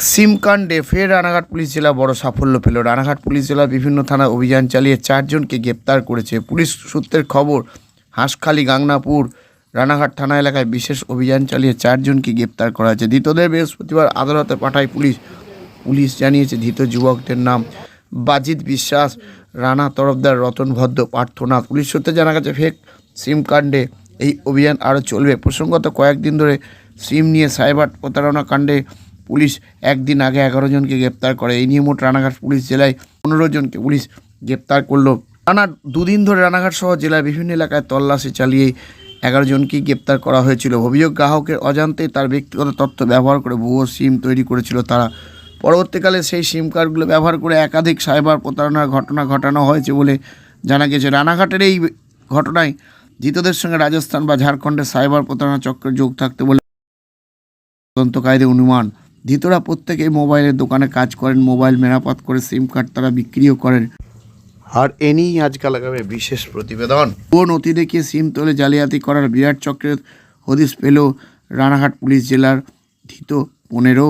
সিম কাণ্ডে ফের রানাঘাট পুলিশ জেলা বড় সাফল্য পেল। রানাঘাট পুলিশ জেলা বিভিন্ন থানায় অভিযান চালিয়ে চারজনকে গ্রেপ্তার করেছে। পুলিশ সূত্রের খবর, হাঁসখালি, গাংনাপুর, রানাঘাট থানা এলাকায় বিশেষ অভিযান চালিয়ে চারজনকে গ্রেপ্তার করা হয়েছে। ধৃতদের বৃহস্পতিবার আদালতে পাঠায় পুলিশ। পুলিশ জানিয়েছে, ধৃত যুবকদের নাম বাজিত বিশ্বাস, রানা তরফদার রতন ভদ্র প্রার্থনা পুলিশ সূত্রে জানা গেছে ফেক সিম কাণ্ডে এই অভিযান আরও চলবে। প্রসঙ্গত কয়েকদিন ধরে সিম নিয়ে সাইবার প্রতারণা কাণ্ডে পুলিশ একদিন আগে এগারো জনকে গ্রেপ্তার করে। এই নিয়ে মোট রানাঘাট পুলিশ জেলায় পনেরো জনকে পুলিশ গ্রেপ্তার করল। টানা দুদিন ধরে রানাঘাট সহ জেলার বিভিন্ন এলাকায় তল্লাশি চালিয়ে এগারো জনকেই গ্রেপ্তার করা হয়েছিল। অভিযোগ, গ্রাহকের অজান্তে তার ব্যক্তিগত তথ্য ব্যবহার করে ভুয়ো সিম তৈরি করেছিল তারা। পরবর্তীকালে সেই সিম কার্ডগুলো ব্যবহার করে একাধিক সাইবার প্রতারণার ঘটনা ঘটানো হয়েছে বলে জানা গেছে। রানাঘাটের এই ঘটনায় ধৃতদের সঙ্গে রাজস্থান বা ঝাড়খণ্ডের সাইবার প্রতারণা চক্রের যোগ থাকতে বলে তদন্তকারীদের অনুমান। ধৃতরা প্রত্যেকেই মোবাইলের দোকানে কাজ করেন মোবাইল মেরামত করে সিম কার্ড তারা বিক্রিও করেন। আর এ নিয়েই আজকাল আগামী বিশেষ প্রতিবেদন। ও নথি দেখিয়ে সিম তোলে জালিয়াতি করার বিরাট চক্রের হদিশ পেল রানাঘাট পুলিশ জেলার ধৃত পনেরো।